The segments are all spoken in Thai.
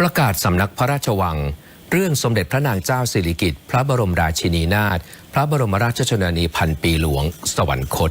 ประกาศสำนักพระราชวัง เรื่องสมเด็จพระนางเจ้าสิริกิติ์พระบรมราชินีนาถพระบรมราชชนนีพันปีหลวง สวรรคต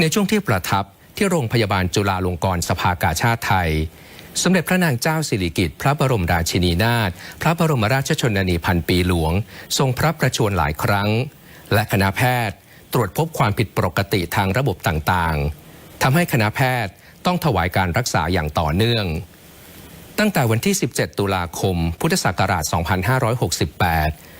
ในช่วงที่ประทับที่โรงพยาบาลจุฬาลงกรณ์สภากาชาติไทย สมเด็จพระนางเจ้าสิริกิติ์พระบรมราชินีนาถพระบรมราชชนนีพันปีหลวง ทรงพระประชวรหลายครั้ง และคณะแพทย์ตรวจพบความผิดปกติทางระบบต่างๆทำให้คณะแพทย์ต้องถวายการรักษาอย่างต่อเนื่อง ตั้งแต่วันที่ 17 ตุลาคม พุทธศักราช 2568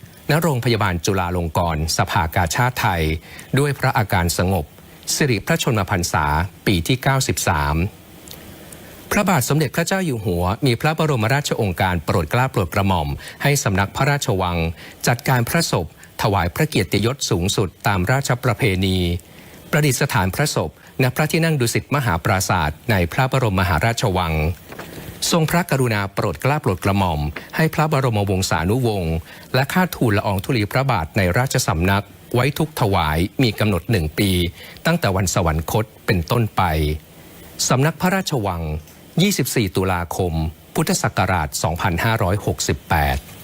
ณโรงพยาบาลจุฬาลงกรณ์สภากาชาติไทย ด้วยพระอาการสงบ สิริพระชนมพรรษาปีที่ 93 พระบาทสมเด็จพระเจ้าอยู่หัว มีพระบรมราชโองการโปรดเกล้าโปรดกระหม่อม ให้สำนักพระราชวัง จัดการพระศพ ถวายพระเกียรติยศสูงสุดตามราชประเพณี ประดิษฐานพระศพณพระที่นั่งดุสิตมหาปราศาสตร์ในพระบรมมหาราชวัง ทรงพระกรุณาโปรดเกล้าโปรดกระหม่อม ให้พระบรมวงศานุวงศ์และข้าทูลละอองธุลีพระบาทในราชสำนัก ไว้ทุกถวายมีกำหนดหนึ่งปี ตั้งแต่วันสวรรคตเป็นต้นไปสำนักพระราชวัง 24 ตุลาคม พุทธศักราช 2568